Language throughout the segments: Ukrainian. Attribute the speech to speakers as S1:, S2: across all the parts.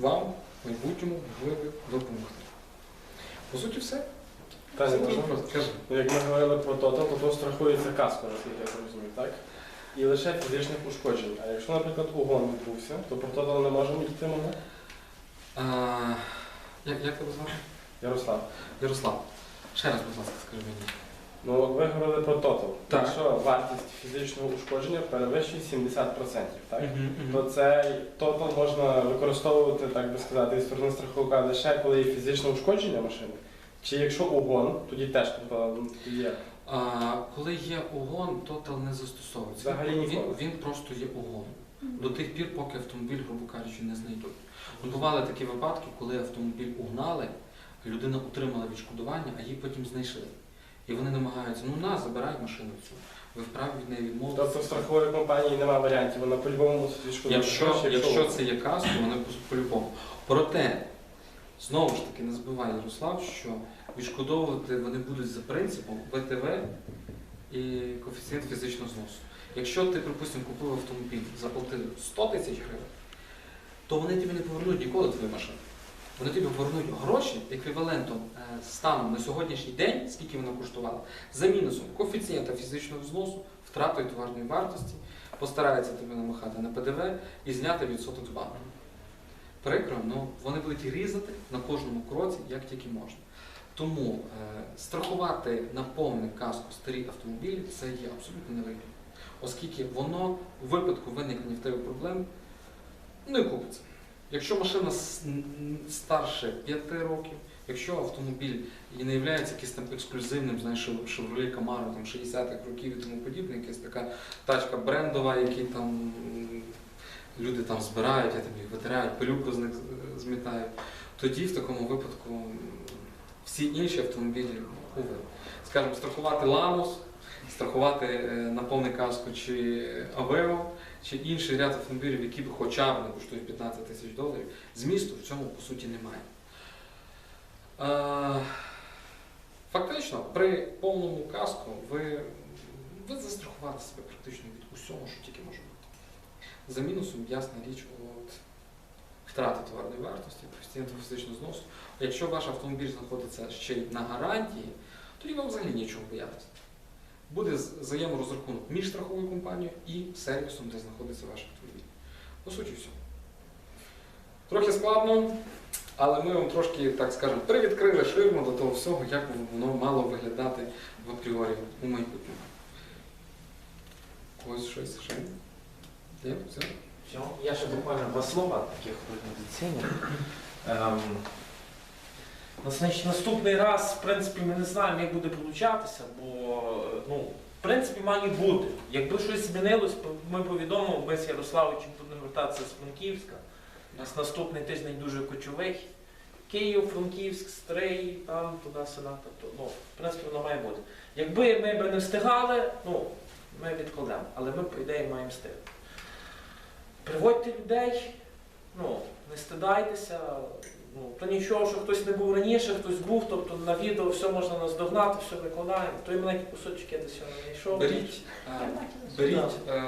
S1: вам в майбутньому могли б допомогти. По суті, все.
S2: Та,
S1: просто.
S2: Ну, Як ми говорили про то, то, то страхується каско, наскільки я розумію, так? І лише фізичних ушкоджень. А якщо, наприклад, угон відбувся, то про тотал не можемо йти?
S1: А, як, як тебе звати?
S2: Ярослав.
S1: Ярослав. Ще раз, будь ласка, скажи мені.
S2: Ну, ви говорили про тотал.
S1: Так.
S2: Якщо вартість фізичного ушкодження перевищує 70%, так?
S1: Мгм,
S2: То
S1: мгм.
S2: цей тотал можна використовувати, так би сказати, із сторони страховика лише коли є фізичне ушкодження машини. Чи якщо угон, тоді теж тобто, тоді є.
S1: А, коли є угон, тотал не застосовується.
S2: Взагалі
S1: він,
S2: ніколи.
S1: він просто є угон. До тих пір, поки автомобіль, грубо кажучи, не знайдуть. От бували такі випадки, коли автомобіль угнали, людина отримала відшкодування, а її потім знайшли. І вони намагаються, ну на, забирай машину цю. Ви вправі від неї відмовитися.
S2: Тобто в страхової компанії немає варіантів, вона по-любому мусить відшкодувати.
S1: Якщо, якщо це є каско, вони по- по-любому. Проте, знову ж таки, не забувай Ярослав, що відшкодовувати вони будуть за принципом ВТВ і коефіцієнт фізичного зносу. Якщо ти, припустимо, купив автомобіль, заплатив 100 тисяч гривень, то вони тобі не повернуть ніколи твою машину. Вони тобі повернуть гроші еквівалентом е, станом на сьогоднішній день, скільки вона коштувала, за мінусом коефіцієнта фізичного зносу, втратою товарної вартості, постараються тебе намахати на ПДВ і зняти відсоток з банку. Прикро, ну вони будуть різати на кожному кроці, як тільки можна. Тому е, страхувати на повне каску старі автомобілі це є абсолютно невигідно, оскільки воно у випадку виникнення в тебе проблем не купиться. Якщо машина старше 5 років, якщо автомобіль і не є якимось там ексклюзивним, знаєш, Chevrolet Camaro 60-х років і тому подібне, якась така тачка брендова, які там люди там збирають, я там їх витирають, пилюку з них змітають, тоді в такому випадку всі інші автомобілі уве. Скажімо, страхувати Ланус, страхувати е, на повне каско чи Авео, чи інший ряд автомобілів, які б хоча б не коштують 15 тисяч доларів, змісту в цьому по суті немає. Е, Фактично, при повному каску ви, ви застрахували себе практично від усього, що тільки може бути. За мінусом, ясна річ, от, втрати товарної вартості, коефіцієнту фізичного зносу. Якщо ваш автомобіль знаходиться ще й на гарантії, тоді вам взагалі нічого боятися. Буде взаєморозрахунок між страховою компанією і сервісом, де знаходиться ваш автомобіль. По суті, все. Трохи складно, але ми вам трошки, так скажемо, привідкрили ширму до того всього, як воно мало виглядати в апріорі у майбутньому. Когось щось ще? Є? Все?
S3: Все. Я ще буквально два слова таких медицині. Ну, значить, наступний раз, в принципі, ми не знаємо, як буде получатися, бо ну, в принципі має бути. Якби щось змінилось, ми повідомимо, ми з Ярославичем будемо вертатися з Франківська. У нас наступний тиждень дуже кочовий. Київ, Франківськ, Стрий, там, туди-сюди. Тобто, ну, в принципі, воно має бути. Якби ми б не встигали, ну, ми відкладемо, але ми, по ідеї, маємо встигнути. Приводьте людей, ну, не стидайтеся. Ну, то нічого, що хтось не був раніше, хтось був, тобто на відео все можна наздогнати, все викладаємо. Той маленький кусочок я десь його не знайшов.
S1: Беріть, е, беріть е,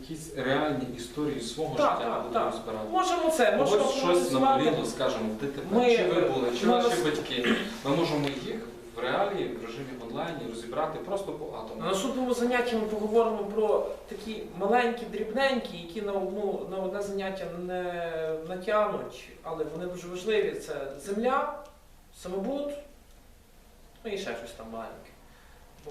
S1: якісь реальні історії свого
S3: Так,
S1: життя,
S3: так,
S1: будемо
S3: так.
S1: збирати.
S3: Можемо це, можемо
S1: Ось щось
S3: проаналізувати.
S1: наболіло, скажемо, в дитина.
S3: Ми-
S1: чи ви були, чи
S3: ми
S1: ваші батьки. Ми можемо їх реалії, в режимі онлайн розібрати просто по
S3: На наступному занятті ми поговоримо про такі маленькі, дрібненькі, які на одну на одне заняття не натягнуть, але вони дуже важливі. Це земля, самобут, ну і ще щось там маленьке. Бо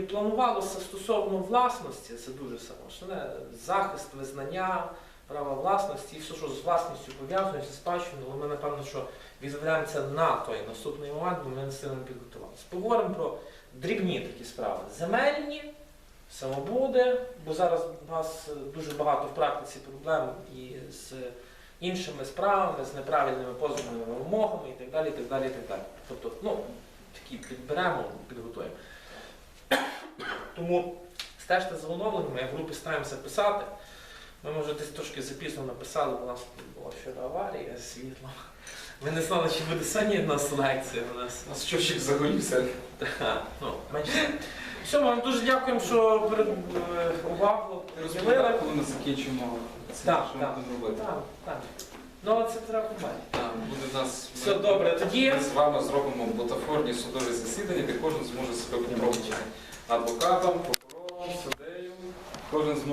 S3: планувалося стосовно власності, це дуже саме основне, захист, визнання, права власності і все, що з власністю пов'язано, зі спадщиною, але ми, напевно, що відправляємося на той наступний момент, бо ми не сильно підготувалися. Поговоримо про дрібні такі справи. Земельні, самобуди, бо зараз у нас е, дуже багато в практиці проблем і з іншими справами, з неправильними позовними вимогами і так далі. і так далі, і так далі. Тобто, ну, такі підберемо, підготуємо. Тому стежте за оновленнями, в групі стараємося писати. Ми, може, десь трошки запізно написали, бо у нас була вчора аварія з світлом. Ми не знали, чи буде сьогодні у нас лекція. У нас
S1: У нас щочик загорівся.
S3: Ага, ну, менше. Все, ми вам дуже дякуємо, що е, увагу приділили.
S1: розповідав, коли ми закінчимо це,
S3: Так,
S1: що ми
S3: так.
S1: будемо робити.
S3: Так, так. Ну, але це треба побачити.
S1: Так, буде в нас.
S3: Все добре, тоді.
S1: Ми з вами зробимо бутафорні судові засідання, де кожен зможе себе попробувати. Адвокатом, прокурором, суддею, кожен зможе.